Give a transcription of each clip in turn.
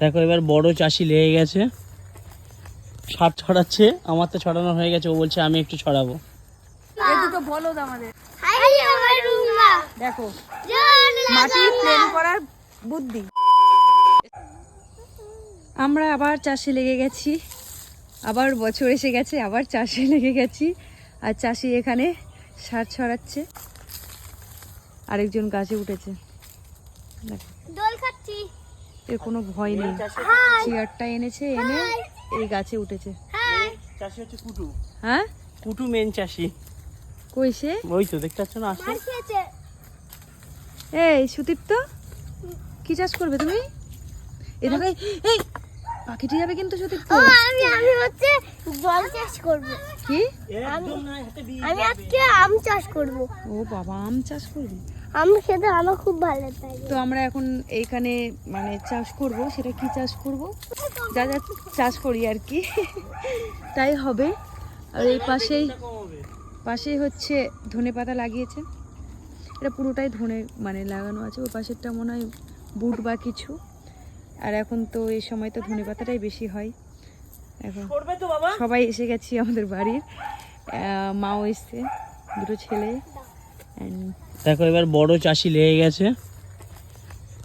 দেখো এবার বড় চাষি লেগে গেছে। সার ছড়াচ্ছে আমার তো ছড়ানো হয়ে গেছে ও বলছে আমি একটু ছড়াবো। এই দুটো বলদ আমাদের। হাই আমার রুমা। দেখো মাটি করার বুদ্ধি। আমরা আবার চাষে লেগে গেছি। আবার বছর এসে গেছে আবার চাষে লেগে গেছি। আর চাষি এখানে সার ছড়াচ্ছে। আরেকজন গাছে উঠেছে। দেখো, এর কোনো ভয় নেই। চেয়ারটা এনেছে এনে এই গাছে উঠেছে। চাষি হচ্ছে কুটু। হ্যাঁ? কুটু মেন চাষি। কই সে? ওই তো দেখতে পাচ্ছ না আসে? এই সুদীপ্ত? কি চাষ করবে তুমি? এই দেখো এই- এই পাখিটি যাবে কিন্তু সুদীপ্ত। আমি আমি হচ্ছে জল চাষ করব। কি? একদম না হাতে আমি আজকে আম চাষ করব। ও বাবা আম চাষ করবি? আম খেতে আমার খুব ভালো লাগে। তো আমরা এখন এইখানে মানে চাষ করব সেটা কি চাষ করব? যা যা চাষ করি আর কি। তাই হবে। আর এই পাশেই পাশেই হচ্ছে ধনে পাতা লাগিয়েছে এটা পুরোটাই ধনে মানে লাগানো আছে। ওই পাশেরটা মনে হয় বুট বা কিছু। আর এখন তো এই সময় তো ধনে পাতাটাই বেশি হয়। এখন করবে তো বাবা। সবাই এসে গেছি আমাদের বাড়ির। মাও এসছে দুটো ছেলে। And দেখো এবার বড় চাষি লেগে গেছে।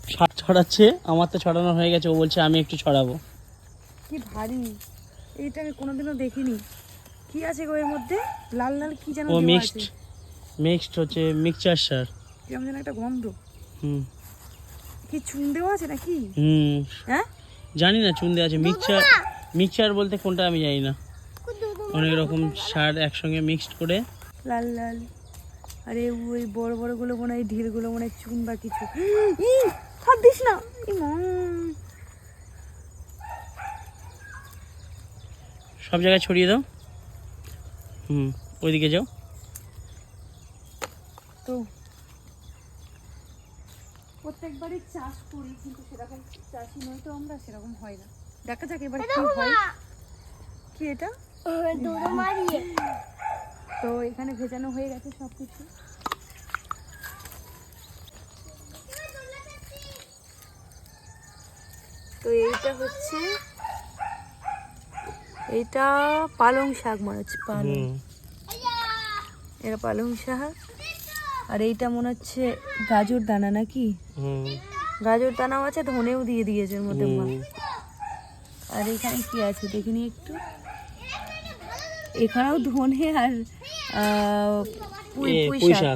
সার ছড়াচ্ছে আমার তো ছড়ানো হয়ে গেছে ও বলছে আমি একটু ছড়াবো। কি ভারী। এইটা আমি কোনোদিনও দেখিনি। কি আছে গো এর মধ্যে? লাল লাল কি যেন ও দেওয়া মিক্সড আছে। মিক্সড হচ্ছে মিক্সচার সার। কিরম যেন একটা গন্ধ। হুম। কি চুন দেওয়া আছে নাকি? হুম। হ্যাঁ? জানি না চুন দেওয়া আছে। মিক্সচার মিক্সচার বলতে কোনটা আমি জানি না। অনেক রকম সার একসঙ্গে মিক্সড করে। লাল লাল। আরে ওই বড় বড়গুলো মনে হয় ঢিলগুলো মনে হয় চুন বা কিছু। ই, দিস না। সব জায়গায় ছড়িয়ে দাও। হুম ওইদিকে যাও। তো প্রত্যেকবারই চাষ করি কিন্তু সেরকম চাষি নই তো আমরা সেরকম হয় না। দেখা যাক এবার কি হয়। কি এটা? দৌড় মারিয়ে। তো এখানে ভেজানো হয়ে গেছে সব কিছু তো এইটা হচ্ছে এইটা পালং শাক মনে হচ্ছে পালং। এটা পালং শাক। আর এইটা মনে হচ্ছে গাজর দানা নাকি? গাজর দানাও আছে ধনেও দিয়ে দিয়েছে মধ্যে আর এখানে কি আছে দেখিনি একটু? এখানেও ধনে আর পুঁই।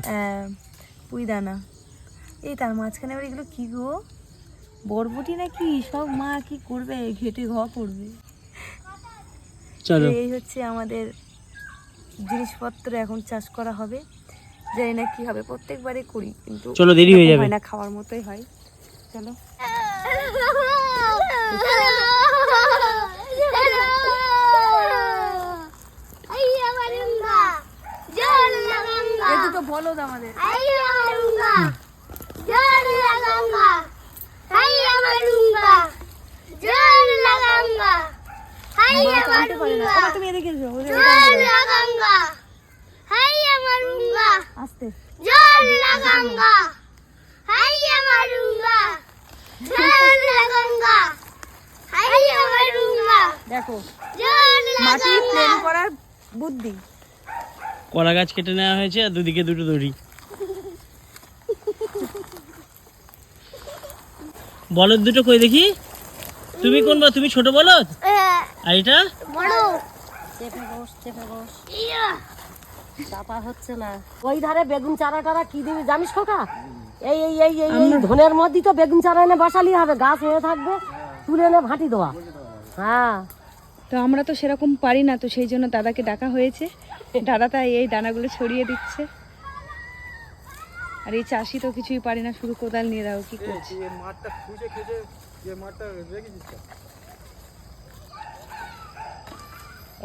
হ্যাঁ, পুঁই দানা। এই তার মাঝখানে আবার এগুলো কি গো? বরবটি নাকি? সব মা কি করবে? ঘেটে ঘ করবে চলো। এই হচ্ছে আমাদের জিনিসপত্র এখন চাষ করা হবে। জানি না কি হবে প্রত্যেকবারই করি কিন্তু চলো, দেরি হয়ে যাবে। হয় না খাওয়ার মতোই হয়। চলো হাই আমার রুমা জল লাগাঙ্গা এই দুটো বলদ আমাদের হাই আমার রুমা জল লাগাঙ্গা হাই আমার রুমা জল লাগাঙ্গা হাই মা তো আমার আনতে পারে না রুমা আবার তুমি এদিকে এসো ওদের ওটা জল আনতে পারে। লাগাঙ্গা হাই আমার রুমা আস্তে জল লাগাঙ্গা হাই আমার রুমা জল লাগাঙ্গা হাই আমার রুমা দেখো, মাটি করার বুদ্ধি। কলা গাছ কেটে নেওয়া হয়েছে আর দুদিকে দুটো দড়ি। বলদ দুটো কই দেখি? তুমি কোন বলদ? তুমি ছোট বলদ? আর এটা? বড়। চেপে বস চেপে বস। চাপা হচ্ছে না। ওই ধারে বেগুন চারা টারা কি দিবি জানিস খোকা? এই এই এই এই এই ধনের মধ্যেই তো বেগুন চারা এনে বসালি হবে। গাছ হয়ে থাকবে তুলে এনে ভাটি দেওয়া হ্যাঁ। তো আমরা তো সেরকম পারি না তো সেই জন্য দাদাকে ডাকা হয়েছে। দাদা তাই এই দানাগুলো ছড়িয়ে দিচ্ছে। আর এই চাষি তো কিছুই পারি না শুধু কোদাল নিয়ে দাও কি করছে?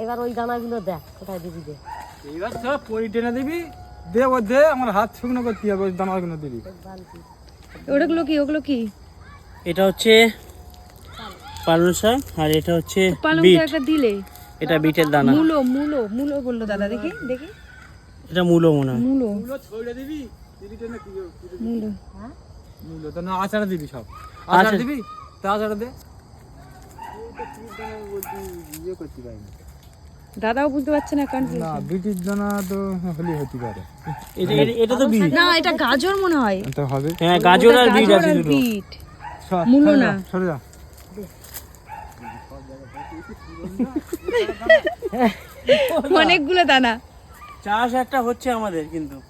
এবার ওই দানাগুলো দেখ কোথায় দিবি দে। এইবার সব পরি টেনে দিবি দে ও দে আমার হাত শুকনো করতে হবে ওই দানাগুলো দিবি। ওগুলো কি ওগুলো কি? এটা হচ্ছে পালং শাক আর এটা হচ্ছে পালং বিট। শাকটা দিলে? এটা বিটের দানা। মূলো মূলো মূলো বলল দাদা দেখি দেখি। এটা মূলো মনে হয়। মূলো। মূলো ছড়ে দিবি? দিবি টেনে কি মূলো। মূলো তো না আচার দিবি সব। আচার। দিবি? তা আচার দে। দাদাও বুঝতে পারছে না কনফিউজ না বিটির দানা তো হলে হতে পারে। এটা তো বীজ না এটা গাজর মনে হয়। তো হবে। হ্যাঁ গাজর আর গাজর আছে দুটো। বিট। মূলো না। সরে যা। অনেকগুলো দানা। চাষ একটা হচ্ছে আমাদের কিন্তু।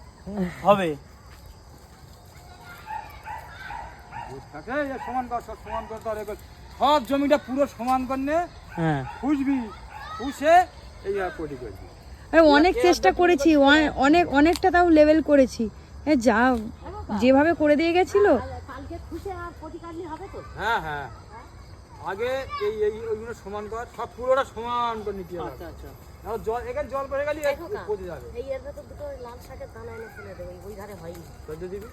হবে। সমান কর সব সমান কর সব জমিটা পুরো সমান হ্যাঁ। খুঁজবি খুঁজে এই আর করবি অনেক চেষ্টা করেছি অনে- অনেক অনেকটা তাও লেভেল করেছি। এ যা যেভাবে করে দিয়ে গেছিল। কালকে খুশে আর পটি হবে তো? হ্যাঁ হ্যাঁ। আগে এই এই ওইগুলো সমান কর সব পুরোটা সমান করে নিতে হবে। আচ্ছা আচ্ছা। আর জল এখানে জল পড়ে গেলে পচে যাবে। এই এর ভেতর দুটো লাল শাকের দানা এনে ফেলে দেবেন ওই ধারে হয়নি। দিবি?